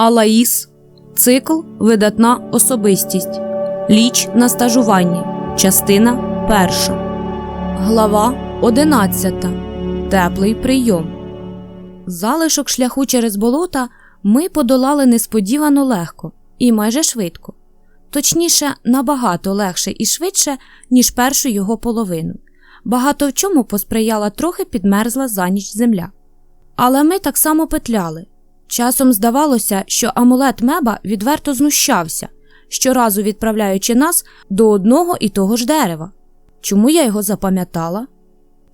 Алаїс. Цикл Видатна особистість. Ліч на стажуванні. Частина перша. Глава 11. Теплий прийом. Залишок шляху через болота ми подолали несподівано легко і майже швидко. Точніше, набагато легше і швидше, ніж першу його половину. Багато в чому посприяла трохи підмерзла за ніч земля. Але ми так само петляли. Часом здавалося, що амулет меба відверто знущався, щоразу відправляючи нас до одного і того ж дерева. Чому я його запам'ятала?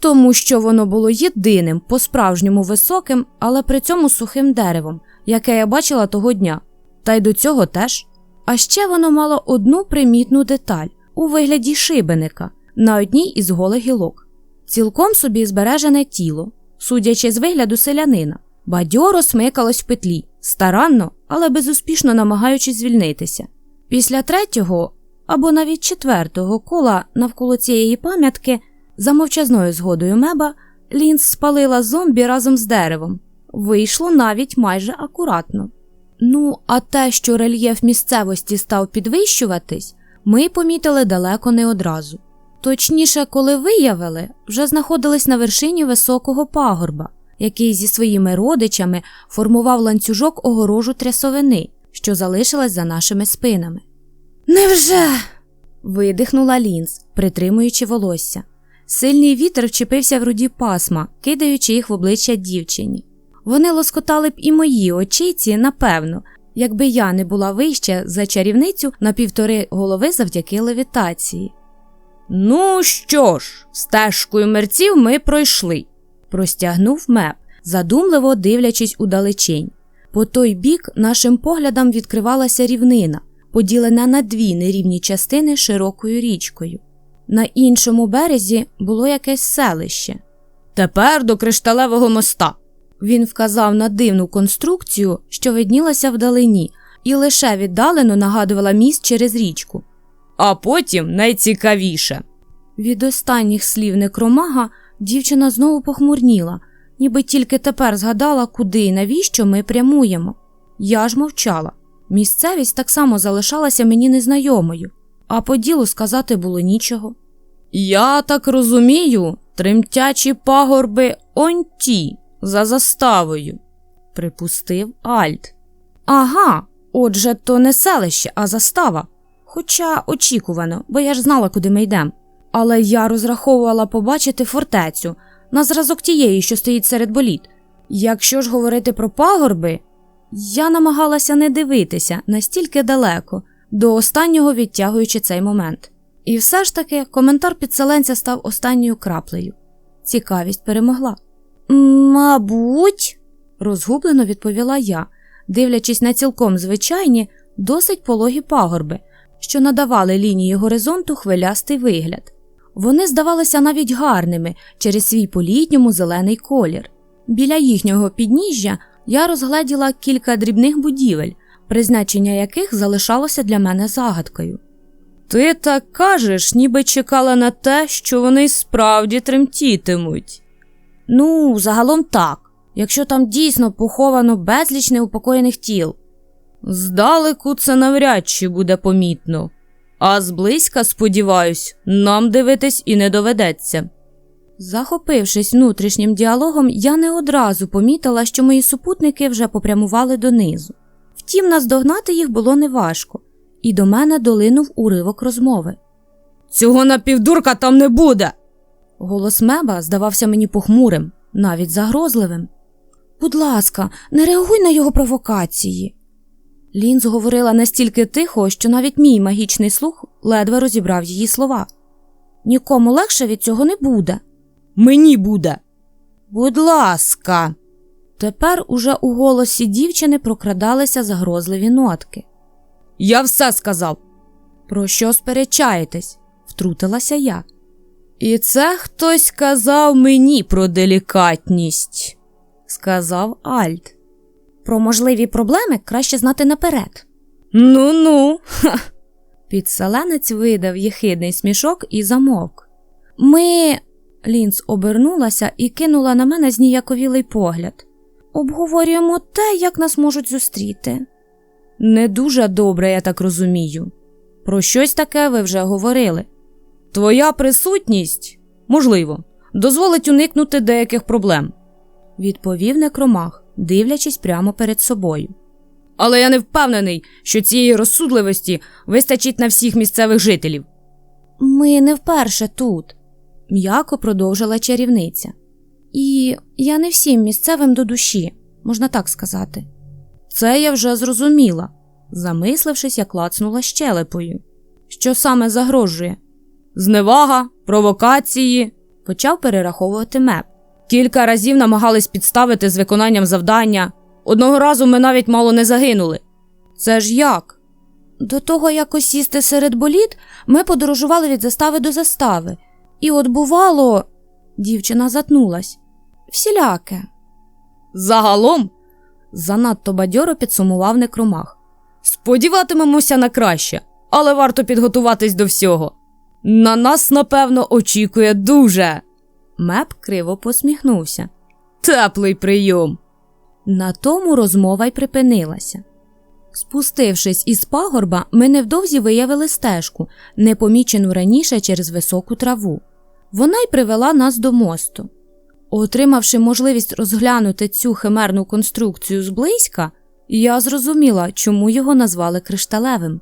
Тому що воно було єдиним, по-справжньому високим, але при цьому сухим деревом, яке я бачила того дня, та й до цього теж. А ще воно мало одну примітну деталь у вигляді шибеника на одній із голих гілок, цілком собі збережене тіло, судячи з вигляду селянина, бадьоро смикалось в петлі, старанно, але безуспішно намагаючись звільнитися. Після третього або навіть четвертого кола навколо цієї пам'ятки, за мовчазною згодою меба, Лінз спалила зомбі разом з деревом. Вийшло навіть майже акуратно. Ну, а те, що рельєф місцевості став підвищуватись, ми помітили далеко не одразу. Точніше, коли виявили, вже знаходились на вершині високого пагорба, який зі своїми родичами формував ланцюжок огорожу трясовини, що залишилась за нашими спинами. Невже? видихнула Лінз, притримуючи волосся. Сильний вітер вчепився в руді пасма, кидаючи їх в обличчя дівчині. Вони лоскотали б і мої очіці, напевно, якби я не була вища за чарівницю на півтори голови завдяки левітації. Ну що ж, стежкою мерців ми пройшли, простягнув меп, задумливо дивлячись удалечінь. По той бік нашим поглядам відкривалася рівнина, поділена на дві нерівні частини широкою річкою. На іншому березі було якесь селище. Тепер до кришталевого моста. Він вказав на дивну конструкцію, що виднілася вдалині, і лише віддалено нагадувала міст через річку. А потім найцікавіше. Від останніх слів некромага дівчина знову похмурніла, ніби тільки тепер згадала, куди і навіщо ми прямуємо. Я ж мовчала. Місцевість так само залишалася мені незнайомою, а по ділу сказати було нічого. Я так розумію, тремтячі пагорби он ті, за заставою, припустив Альт. Ага, отже, то не селище, а застава. Хоча очікувано, бо я ж знала, куди ми йдемо. Але я розраховувала побачити фортецю на зразок тієї, що стоїть серед боліт. Якщо ж говорити про пагорби, я намагалася не дивитися настільки далеко, до останнього відтягуючи цей момент. І все ж таки коментар підселенця став останньою краплею. Цікавість перемогла. Мабуть, розгублено відповіла я, дивлячись на цілком звичайні, досить пологі пагорби, що надавали лінії горизонту хвилястий вигляд. Вони здавалися навіть гарними через свій політньому зелений колір. Біля їхнього підніжжя я розгледіла кілька дрібних будівель, призначення яких залишалося для мене загадкою. Ти так кажеш, ніби чекала на те, що вони справді тремтітимуть. Ну, загалом так, якщо там дійсно поховано безліч неупокоєних тіл. Здалеку це навряд чи буде помітно, а зблизька, сподіваюсь, нам дивитись і не доведеться. Захопившись внутрішнім діалогом, я не одразу помітила, що мої супутники вже попрямували донизу. Втім, наздогнати їх було неважко, і до мене долинув уривок розмови. Цього напівдурка там не буде. Голос меба здавався мені похмурим, навіть загрозливим. Будь ласка, не реагуй на його провокації. Лінз говорила настільки тихо, що навіть мій магічний слух ледве розібрав її слова. Нікому легше від цього не буде. Мені буде. Будь ласка. Тепер уже у голосі дівчини прокрадалися загрозливі нотки. Я все сказав. Про що сперечаєтесь? втрутилася я. І це хтось казав мені про делікатність, сказав Альт. Про можливі проблеми краще знати наперед. Ну ну. Підселенець видав єхидний смішок і замовк. Ми. Лінц обернулася і кинула на мене зніяковілий погляд. Обговорюємо те, як нас можуть зустріти. Не дуже добре, я так розумію. Про щось таке ви вже говорили. Твоя присутність, можливо, дозволить уникнути деяких проблем, відповів некромах, дивлячись прямо перед собою. Але я не впевнений, що цієї розсудливості вистачить на всіх місцевих жителів. Ми не вперше тут, м'яко продовжила чарівниця. І я не всім місцевим до душі, можна так сказати. Це я вже зрозуміла, замислившись, я клацнула щелепою. Що саме загрожує? Зневага, провокації, почав перераховувати меп. Кілька разів намагались підставити з виконанням завдання. Одного разу ми навіть мало не загинули. Це ж як? До того, як осісти серед боліт, ми подорожували від застави до застави. І от бувало, дівчина затнулась. Всіляке. Загалом, занадто бадьоро підсумував некромах. Сподіватимемося на краще, але варто підготуватись до всього. На нас, напевно, очікує дуже. Меп криво посміхнувся. Теплий прийом. На тому розмова й припинилася. Спустившись із пагорба, ми невдовзі виявили стежку, непомічену раніше через високу траву. Вона й привела нас до мосту. Отримавши можливість розглянути цю химерну конструкцію зблизька, я зрозуміла, чому його назвали кришталевим,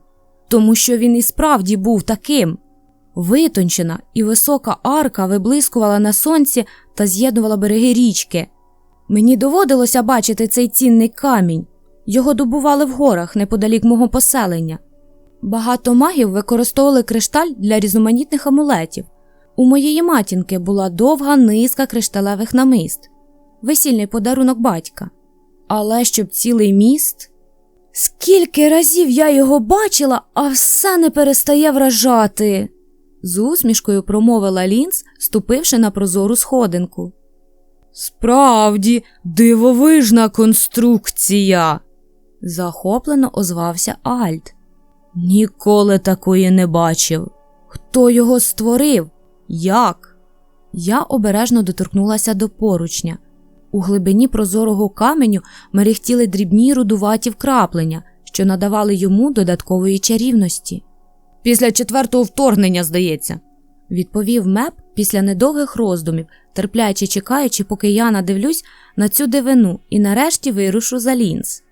тому що він і справді був таким. Витончена і висока арка виблискувала на сонці та з'єднувала береги річки. Мені доводилося бачити цей цінний камінь. Його добували в горах неподалік мого поселення. Багато магів використовували кришталь для різноманітних амулетів. У моєї матінки була довга низка кришталевих намист, весільний подарунок батька. Але щоб цілий міст. Скільки разів я його бачила, а все не перестає вражати, з усмішкою промовила Лінз, ступивши на прозору сходинку. Справді, дивовижна конструкція, захоплено озвався Альт. Ніколи такої не бачив. Хто його створив? Як? Я обережно доторкнулася до поручня. У глибині прозорого каменю мерехтіли дрібні рудуваті вкраплення, що надавали йому додаткової чарівності. Після четвертого вторгнення, здається, відповів меп після недовгих роздумів, терпляче чекаючи, поки я надивлюсь на цю дивину і нарешті вирушу за лінз.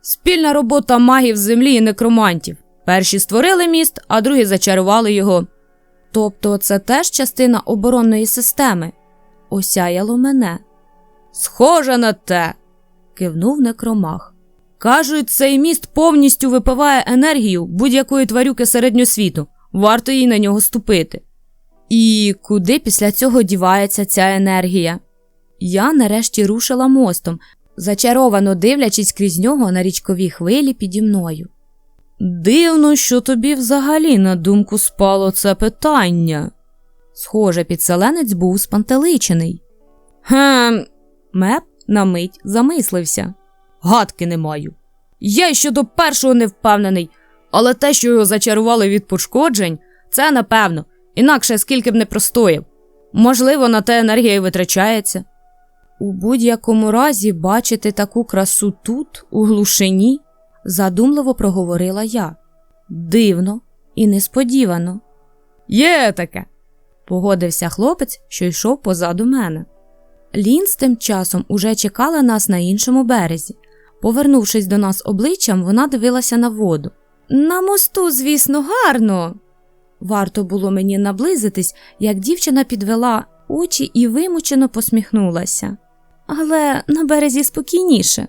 Спільна робота магів землі і некромантів. Перші створили міст, а другі зачарували його. Тобто це теж частина оборонної системи. Осяяло мене. Схоже на те, кивнув некромах. Кажуть, цей міст повністю випиває енергію будь-якої тварюки середньосвіту, варто їй на нього ступити. І куди після цього дівається ця енергія? Я нарешті рушила мостом, зачаровано дивлячись крізь нього на річкові хвилі піді мною. Дивно, що тобі взагалі на думку спало це питання. Схоже, підселенець був спантеличений. Гем, меп на мить замислився. Гадки не маю. Я й щодо першого не впевнений, але те, що його зачарували від пошкоджень, це напевно, інакше скільки б не простояв. Можливо, на те енергія й витрачається. У будь-якому разі бачити таку красу тут, у глушині, задумливо проговорила я. Дивно і несподівано. Є таке, погодився хлопець, що йшов позаду мене. Лінз тим часом уже чекала нас на іншому березі. Повернувшись до нас обличчям, вона дивилася на воду. На мосту, звісно, гарно. Варто було мені наблизитись, як дівчина підвела очі і вимучено посміхнулася. Але на березі спокійніше.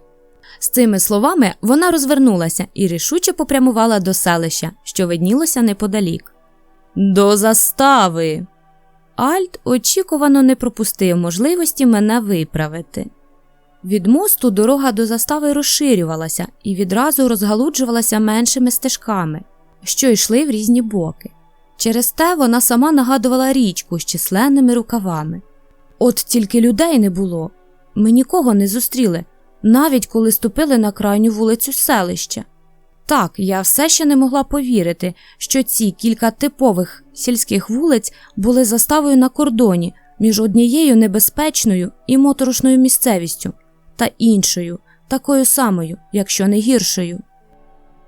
З цими словами вона розвернулася і рішуче попрямувала до селища, що виднілося неподалік. До застави. Альт очікувано не пропустив можливості мене виправити. Від мосту дорога до застави розширювалася і відразу розгалуджувалася меншими стежками, що йшли в різні боки. Через те вона сама нагадувала річку з численними рукавами. От тільки людей не було, ми нікого не зустріли, навіть коли ступили на крайню вулицю селища. Так, я все ще не могла повірити, що ці кілька типових сільських вулиць були заставою на кордоні між однією небезпечною і моторошною місцевістю та іншою, такою самою, якщо не гіршою.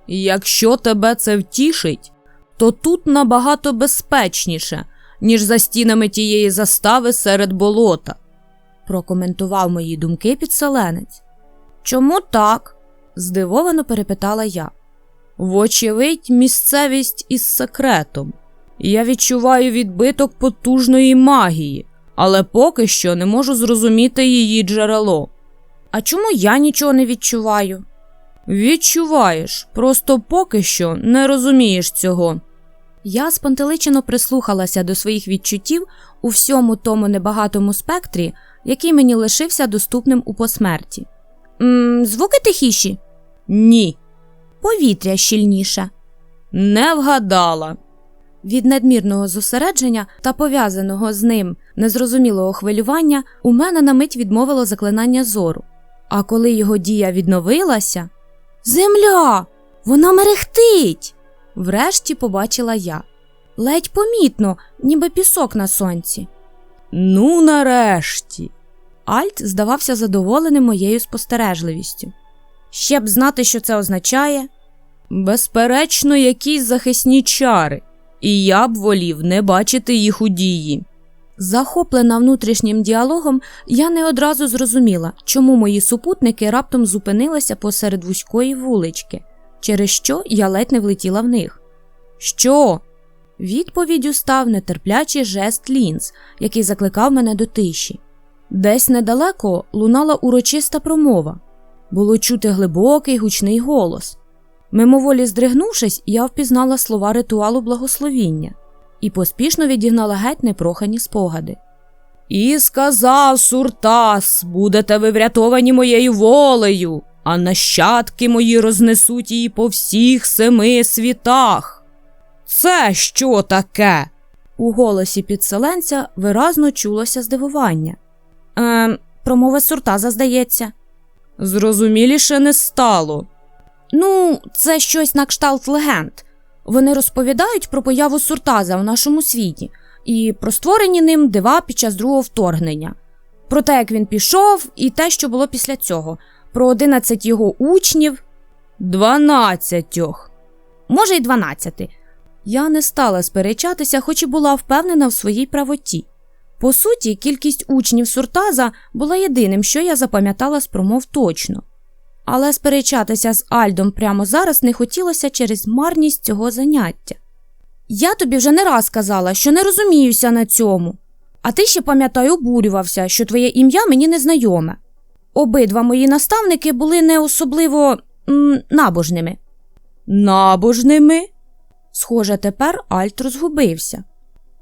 Якщо тебе це втішить, то тут набагато безпечніше, ніж за стінами тієї застави серед болота, прокоментував мої думки підселенець. Чому так? здивовано перепитала я. Вочевидь, місцевість із секретом. Я відчуваю відбиток потужної магії, але поки що не можу зрозуміти її джерело. А чому я нічого не відчуваю? Відчуваєш, просто поки що не розумієш цього. Я спантеличено прислухалася до своїх відчуттів у всьому тому небагатому спектрі, який мені лишився доступним у посмерті. м звуки тихіші? Ні. Повітря щільніше. Не вгадала. Від надмірного зосередження та пов'язаного з ним незрозумілого хвилювання у мене на мить відмовило заклинання зору. А коли його дія відновилася. Земля! Вона мерехтить! Врешті побачила я. Ледь помітно, ніби пісок на сонці. Ну, нарешті. Альт здавався задоволеним моєю спостережливістю. Ще б знати, що це означає. Безперечно, якісь захисні чари, і я б волів не бачити їх у дії. Захоплена внутрішнім діалогом, я не одразу зрозуміла, чому мої супутники раптом зупинилися посеред вузької вулички, через що я ледь не влетіла в них. Що? Відповіддю став нетерплячий жест лінз, який закликав мене до тиші. Десь недалеко лунала урочиста промова. Було чути глибокий гучний голос. Мимоволі здригнувшись, я впізнала слова ритуалу благословіння і поспішно відігнала геть непрохані спогади. І сказав Суртас, будете ви врятовані моєю волею, а нащадки мої рознесуть її по всіх семи світах. Це що таке? У голосі підселенця виразно чулося здивування. Ем, промова Суртаза, здається. Зрозуміліше не стало. Ну, це щось на кшталт легенд. Вони розповідають про появу Суртаза в нашому світі і про створені ним дива під час другого вторгнення, про те, як він пішов, і те, що було після цього, про одинадцять його учнів. Дванадцятьох. Може, й дванадцяти. Я не стала сперечатися, хоч і була впевнена в своїй правоті. По суті, кількість учнів Суртаза була єдиним, що я запам'ятала з промов точно. Але сперечатися з Альдом прямо зараз не хотілося через марність цього заняття. Я тобі вже не раз казала, що не розуміюся на цьому, а ти ще, пам'ятаю, обурювався, що твоє ім'я мені не знайоме. Обидва мої наставники були не особливо м, набожними. Набожними? Схоже, тепер Альт розгубився.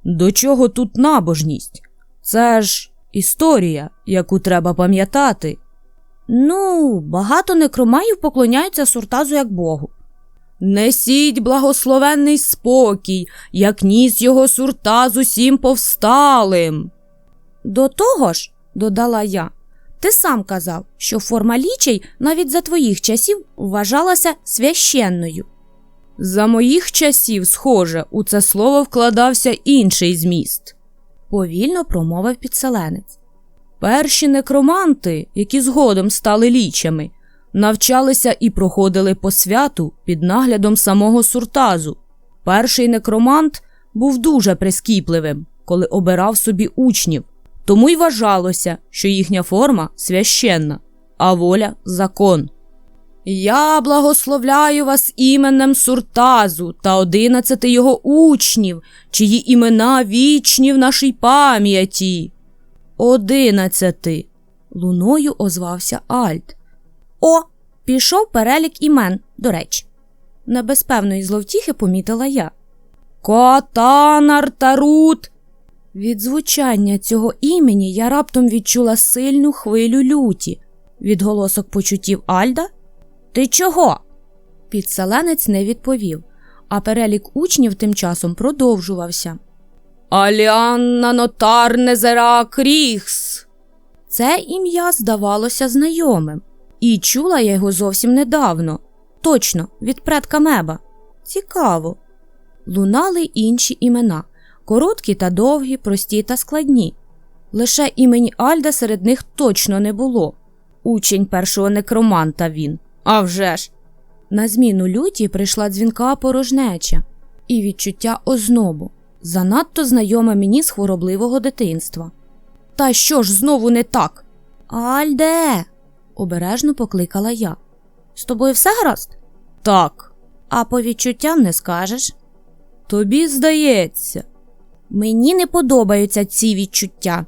До чого тут набожність? Це ж історія, яку треба пам'ятати. Ну, багато некромаїв поклоняються Суртазу як Богу. Несіть благословенний спокій, як ніс його Суртаз усім повсталим. До того ж, додала я, ти сам казав, що форма лічей навіть за твоїх часів вважалася священною. За моїх часів, схоже, у це слово вкладався інший зміст, повільно промовив підселенець. Перші некроманти, які згодом стали лічами, навчалися і проходили по святу під наглядом самого Суртазу. Перший некромант був дуже прискіпливим, коли обирав собі учнів, тому й вважалося, що їхня форма священна, а воля закон. Я благословляю вас іменем Суртазу та одинадцяти його учнів, чиї імена вічні в нашій пам'яті. Одинадцяти. Луною озвався Альт. О, пішов перелік імен, до речі. Не без певної зловтіхи помітила я. Котанар Тарут. Від звучання цього імені я раптом відчула сильну хвилю люті. Відголосок почуттів Альда. Ти чого? Підселенець не відповів, а перелік учнів тим часом продовжувався. Аліанна Нотарнезера Кріхс. Це ім'я здавалося знайомим, і чула я його зовсім недавно, точно від предка меба. Цікаво. Лунали інші імена короткі та довгі, прості та складні. Лише імені Альда серед них точно не було. Учень першого некроманта він. А вже ж! На зміну люті прийшла дзвінка порожнеча і відчуття ознобу, занадто знайоме мені з хворобливого дитинства. Та що ж знову не так? Альде. обережно покликала я. З тобою все гаразд? Так. А по відчуттям не скажеш? Тобі здається. Мені не подобаються ці відчуття.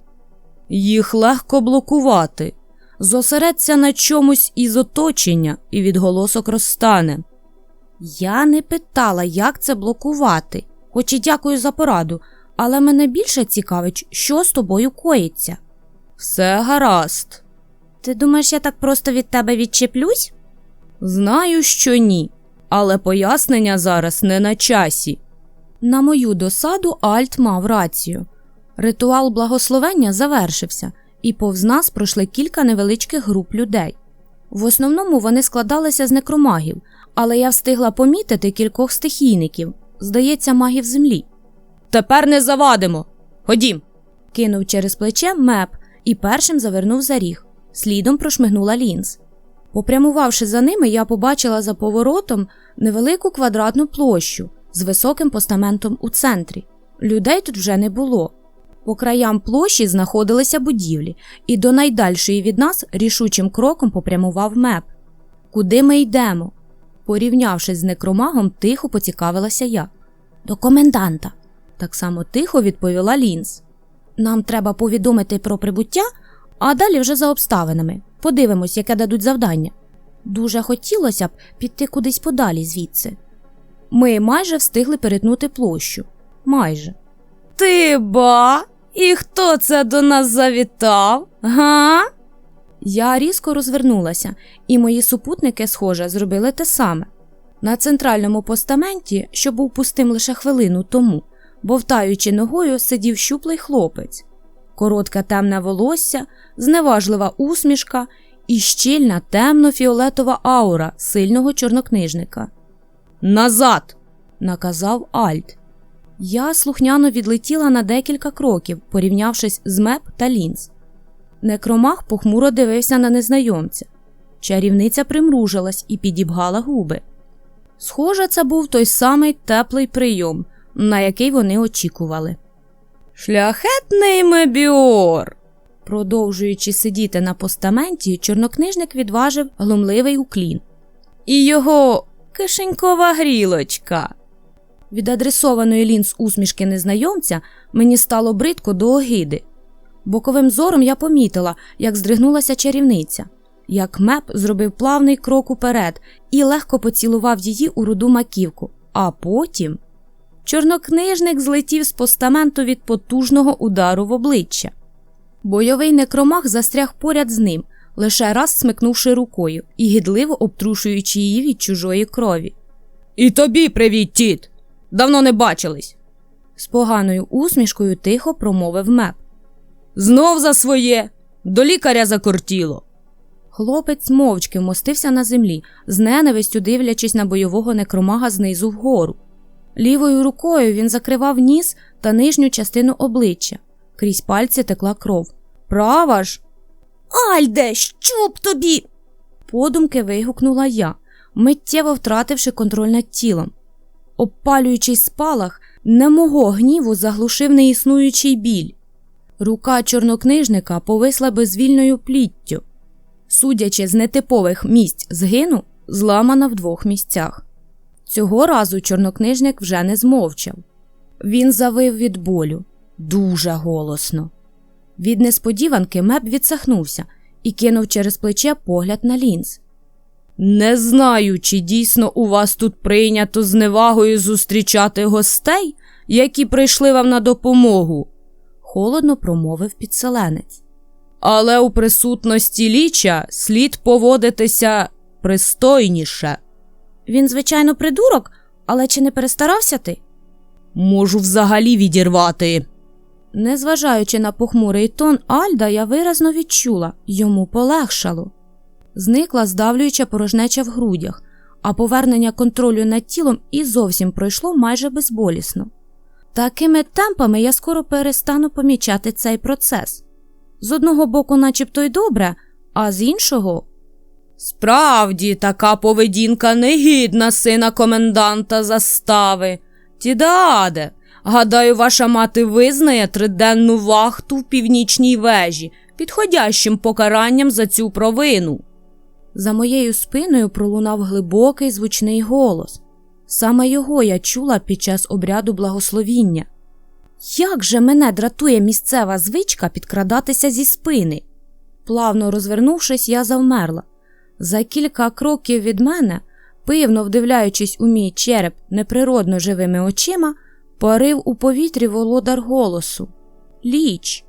Їх легко блокувати. Зосередься на чомусь із оточення, і відголосок розстане. Я не питала, як це блокувати, хоч і дякую за пораду, але мене більше цікавить, що з тобою коїться. Все гаразд. Ти думаєш, я так просто від тебе відчеплюсь? Знаю, що ні, але пояснення зараз не на часі. На мою досаду Альт мав рацію. Ритуал благословення завершився, і повз нас пройшли кілька невеличких груп людей. В основному вони складалися з некромагів, але я встигла помітити кількох стихійників, здається, магів землі. Тепер не завадимо. Ходім. кинув через плече меп і першим завернув за ріг. Слідом прошмигнула лінз. Попрямувавши за ними, я побачила за поворотом невелику квадратну площу з високим постаментом у центрі. Людей тут вже не було. По краям площі знаходилися будівлі, і до найдальшої від нас рішучим кроком попрямував меп. Куди ми йдемо? Порівнявшись з некромагом, тихо поцікавилася я. До коменданта. Так само тихо відповіла Лінз. Нам треба повідомити про прибуття, а далі вже за обставинами. Подивимось, яке дадуть завдання. Дуже хотілося б піти кудись подалі звідси. Ми майже встигли перетнути площу. Майже. Ти ба? І хто це до нас завітав? Га? Я різко розвернулася, і мої супутники, схоже, зробили те саме. На центральному постаменті, що був пустим лише хвилину тому, бовтаючи ногою, сидів щуплий хлопець. Коротке темне волосся, зневажлива усмішка і щільна темно-фіолетова аура сильного чорнокнижника. Назад! наказав Альт. Я слухняно відлетіла на декілька кроків, порівнявшись з меп та лінз. Некромах похмуро дивився на незнайомця. Чарівниця примружилась і підібгала губи. Схоже, це був той самий теплий прийом, на який вони очікували. Шляхетний мебіор. Продовжуючи сидіти на постаменті, чорнокнижник відважив глумливий уклін. І його кишенькова грілочка. Від адресованої лінз усмішки незнайомця мені стало бридко до огиди. Боковим зором я помітила, як здригнулася чарівниця, як меп зробив плавний крок уперед і легко поцілував її у руду маківку, а потім чорнокнижник злетів з постаменту від потужного удару в обличчя. Бойовий некромах застряг поряд з ним, лише раз смикнувши рукою і гідливо обтрушуючи її від чужої крові. І тобі привіт, тіт! Давно не бачились. З поганою усмішкою тихо промовив меп. Знов за своє, до лікаря закортіло. Хлопець мовчки вмостився на землі, з ненавистю дивлячись на бойового некромага знизу вгору. Лівою рукою він закривав ніс та нижню частину обличчя. Крізь пальці текла кров. Права ж. Альде, що б тобі? подумки вигукнула я, миттєво втративши контроль над тілом. Обпалюючий спалах, не мого гніву заглушив неіснуючий біль. Рука чорнокнижника повисла безвільною пліттю. Судячи з нетипових місць згину, зламана в двох місцях. Цього разу чорнокнижник вже не змовчав. Він завив від болю дуже голосно. Від несподіванки меп відсахнувся і кинув через плече погляд на лінз. Не знаю, чи дійсно у вас тут прийнято з невагою зустрічати гостей, які прийшли вам на допомогу, холодно промовив підселенець. Але у присутності ліча слід поводитися пристойніше. Він, звичайно, придурок, але чи не перестарався ти? Можу взагалі відірвати. Незважаючи на похмурий тон Альда, я виразно відчула йому полегшало. Зникла здавлююча порожнеча в грудях, а повернення контролю над тілом і зовсім пройшло майже безболісно. Такими темпами я скоро перестану помічати цей процес. З одного боку, начебто й добре, а з іншого Справді, така поведінка негідна сина коменданта застави. Тідаде, гадаю, ваша мати визнає триденну вахту в північній вежі, підходящим покаранням за цю провину. За моєю спиною пролунав глибокий звучний голос. Саме його я чула під час обряду благословіння. Як же мене дратує місцева звичка підкрадатися зі спини? Плавно розвернувшись, я завмерла. За кілька кроків від мене, пивно вдивляючись у мій череп неприродно живими очима, парив у повітрі володар голосу. Ліч,